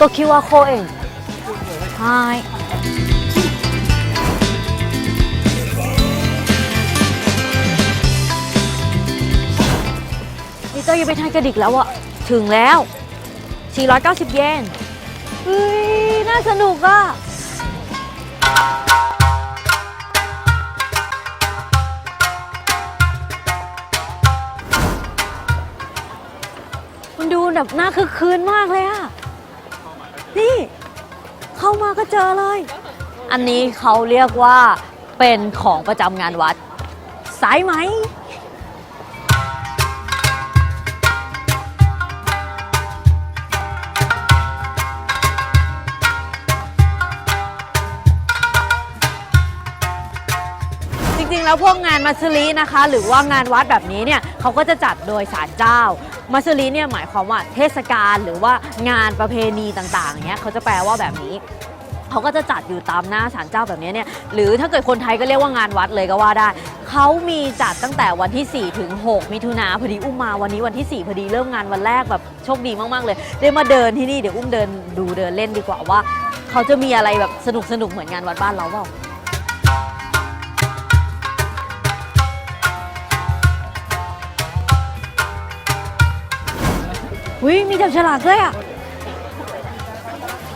と QR コードはーいนี่เต้ยยังไม่ทันกระดิกแล้วอะถึงแล้ว 490 เยนเฮ้ย น่าสนุกอะมันดูแบบน่าคึกคืนมากเลยอะนี่ เข้ ามาก็เจอเลย อันนี้เขาเรียกว่าเป็นของประจำงานวัด สายไหมจริงๆ แล้วพวกงานมัสลินะคะ หรือว่างานวัดแบบนี้เนี่ยเขาก็จะจัดโดยศาลเจ้า มัสลิเนี่ยหมายความว่าเทศกาลหรือว่างานประเพณีต่างๆเงี้ยเขาจะแปลว่าแบบนี้เขาก็จะจัดอยู่ตามหน้าศาลเจ้าแบบนี้เนี่ยหรือถ้าเกิดคนไทยก็เรียกว่างานวัดเลยก็ว่าได้ เขามีจัดตั้งแต่วันที่ 4 ถึง 6 มิถุนาพอดีอุ้มมาวันนี้วันที่ 4 พอดีเริ่มงานวันแรกแบบโชคดีมากๆเลยได้มาเดินที่นี่เดี๋ยวอุ้มเดินดูเดินเล่นดีกว่าว่า เขาจะมีอะไรแบบสนุกสนุกเหมือนงานวัดบ้านเราเปล่า อุ้ยมีจับฉลากด้วยอะ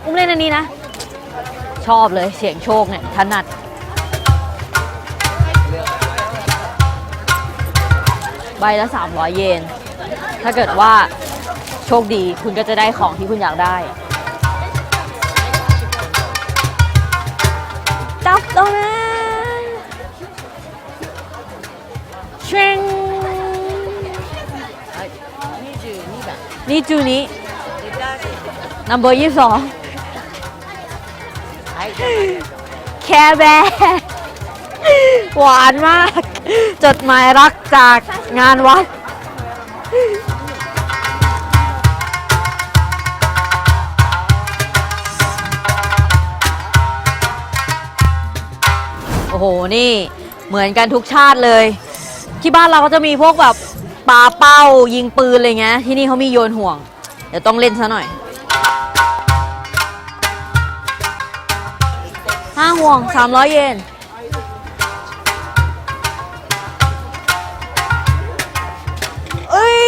อุ้มเล่นอันนี้นะ ชอบเลยเสียงโชคเนี่ยถนัดใบละ 300 เยน ถ้าเกิดว่าโชคดีคุณก็จะได้ของที่คุณอยากได้ นี่จูนี้ number ยี่สองแคร์แบร์หวานมาก จดหมายรักจากงานวัดโอ้โห นี่เหมือนกันทุกชาติเลย ที่บ้านเราก็จะมีพวกแบบ ปาเป้ายิงปืนอะไรเงี้ยที่นี่เขามีโยนห่วง เดี๋ยวต้องเล่นซะหน่อยห้าห่วง300เยนเอ้ย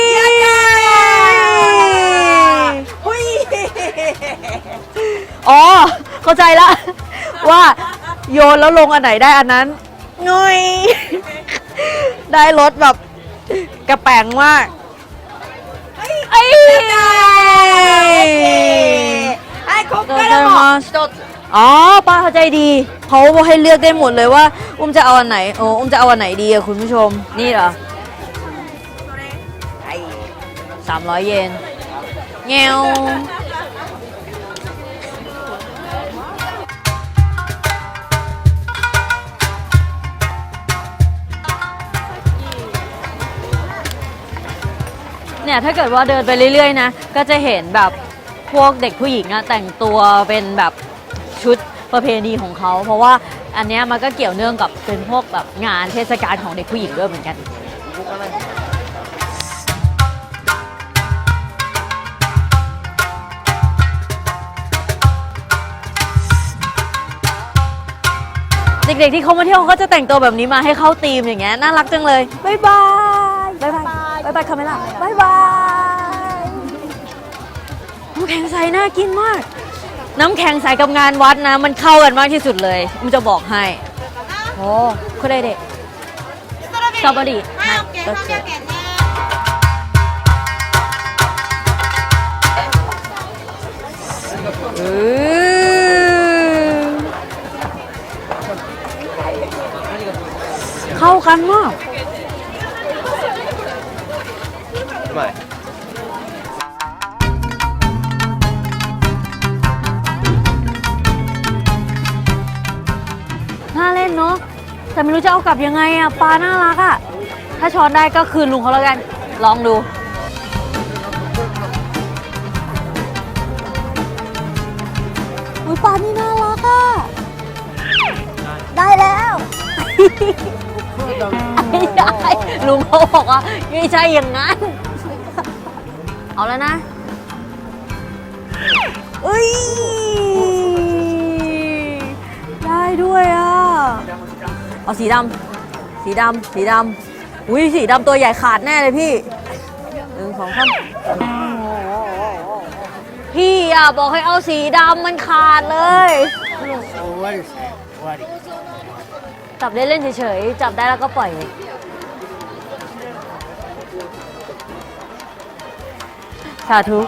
อ๋อ เข้าใจละ ว่าโยนแล้วลงอันไหนได้อันนั้นงอยได้รถแบบ กระแปงมากไอ้ไอ้ครบโดก็นแล้วมดอ๋อป้าเข้าใจดีเขาให้เลือกได้หมดเลยว่า อุ้มจะเอาอันไหนโอ้อุ้มจะเอาอันไหนดีอะคุณผู้ชมนี่เหรอสามร้อยเยนเงว เนี่ยถ้าเกิดว่าเดินไปเรื่อยๆนะก็จะเห็นแบบพวกเด็กผู้หญิงอะแต่งตัวเป็นแบบชุดประเพณีของเขา เพราะว่าอันเนี้ยมันก็เกี่ยวเนื่องกับเป็นพวกแบบงานเทศกาลของเด็กผู้หญิงด้วยเหมือนกัน เด็กๆที่เขามาเที่ยวเขาก็จะแต่งตัวแบบนี้มาให้เข้าธีมอย่างเงี้ยน่ารักจังเลย บ๊ายบาย บ๊ายบาย บ๊ายบายคาเมล่าบ๊ายบายำแข็งใสน่ากินมาก น้ำแข็งใสกับงานวัดนะ มันเข้ากันมากที่สุดเลยมันจะบอกให้โอ้คุณได้เด็กสตรอเบอรี่ให้ก็เจอเออเข้ากันมาก แต่ไม่รู้จะเอากลับยังไงอะปลาน่ารักอะถ้าช้อนได้ก็คืนลุงเขาแล้วกัน ลองดู อุ้ยปลานี่น่ารักอะได้แล้ว ไม่ใช่ลุงเขาบอกว่าไม่ใช่อย่างนั้น เอาแล้วนะเอ้ย เอาสีดำสีดำสีดำอุ้ยสีดำตัวใหญ่ขาดแน่เลยพี่หนึ่งสองสามพี่อะบอกให้เอาสีดำมันขาดเลยจับเล่นๆเฉยๆจับได้แล้วก็ปล่อยสาธุ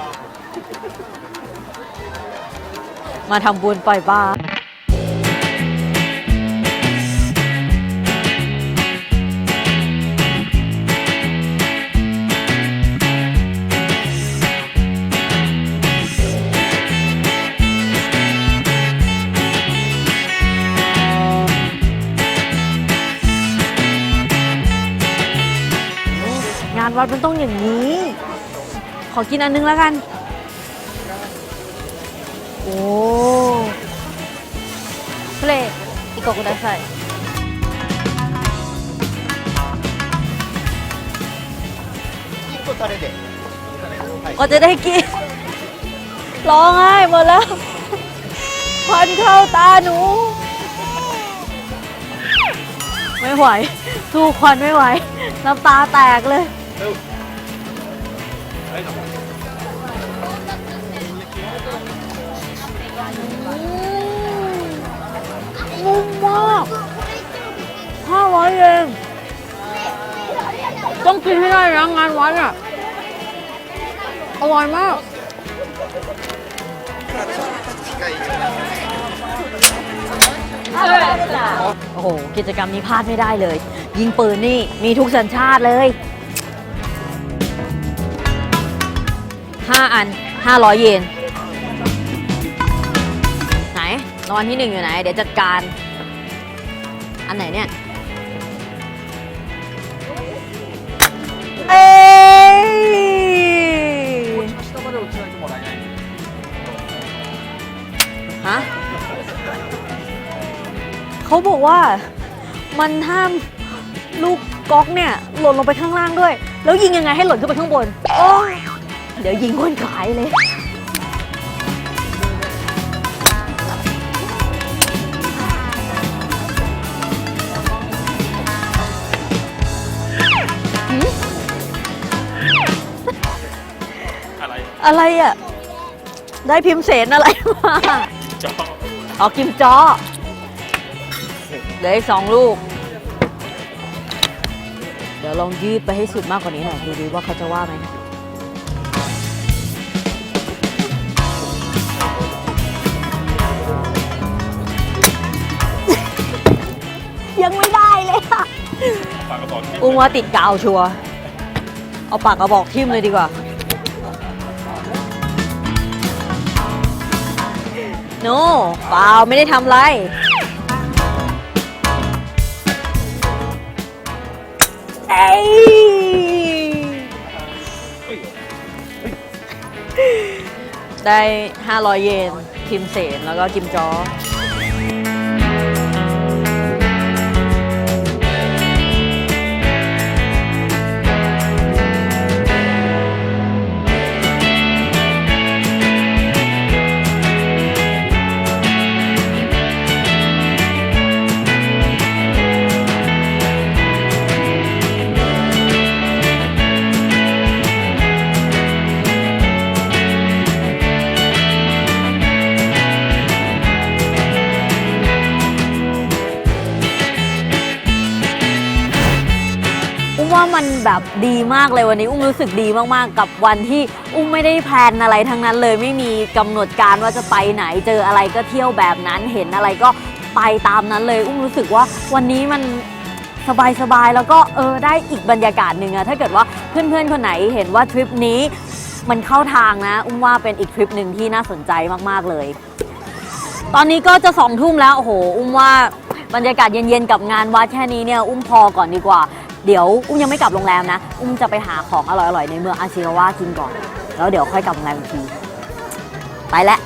มาทำบุญปล่อยปลาารวัดมันต้องอย่างนี้ ขอกินอันนึงแล้วกัน โอ้เพลอีกกุดาใส่ก็จะได้กิน ร้องไห้หมดแล้วควันเข้าตาหนู ไม่ไหวถูกควันไม่ไหว น้ำตาแตกเลย นุ่มมากห้าร้อยเองต้องกินให้ได้นะงานวัดอะ อร่อยมากโอ้โห กิจกรรมนี้พลาดไม่ได้เลย ยิงปืนนี่ มีทุกสัญชาติเลย 5 อัน 500 เยน ไหนรางวัลที่หนึ่งอยู่ไหน เดี๋ยวจัดการ อันไหนเนี่ย เอ้ยฮะเขาบอกว่ามันห้ามลูกก๊อกเนี่ยหล่นลงไปข้างล่างด้วย แล้วยิงยังไงให้หล่นขึ้นไปข้างบน โอ้ย เดี๋ยวยิงคนขายเลย อะไรอะไรอะ ได้พิมพ์เสนอะไรมาจอเอากิมจอเหลืออีกสองลูก เดี๋ยวลองยืดไปให้สุดมากกว่านี้หน่อย ดูดีว่าเขาจะว่าไหม ปากกระบอกที่อุ้งว่าติดกาวชัวร์เอาปากกระบอกทิ่มเลยดีกว่าโนเปล่าไม่ได้ทำไร เอ้ยได้ 500 เยนทิมเสนแล้วก็กิมจอ ว่ามันแบบดีมากเลยวันนี้ อุ้มรู้สึกดีมากๆ กับวันที่อุ้มไม่ได้แพลนอะไรทั้งนั้นเลยไม่มีกำหนดการว่าจะไปไหนเจออะไรก็เที่ยวแบบนั้นเห็นอะไรก็ไปตามนั้นเลย อุ้มรู้สึกว่าวันนี้มัน สบายๆ แล้วก็เออได้อีกบรรยากาศหนึ่งอะถ้าเกิดว่าเพื่อนๆ คนไหนเห็นว่าทริปนี้มันเข้าทางนะ อุ้มว่าเป็นอีกทริปหนึ่งที่น่าสนใจมากๆเลย ตอนนี้ก็จะสองทุ่มแล้ว โอ้โห อุ้มว่าบรรยากาศเย็นๆ กับงานวัดแค่นี้เนี่ย อุ้มพอก่อนดีกว่า เดี๋ยวอุ้มยังไม่กลับโรงแรมนะ อุ้มจะไปหาของอร่อยๆในเมืองอาชิกาวะกินก่อน แล้วเดี๋ยวค่อยกลับโรงแรมอีกที ไปแล้ว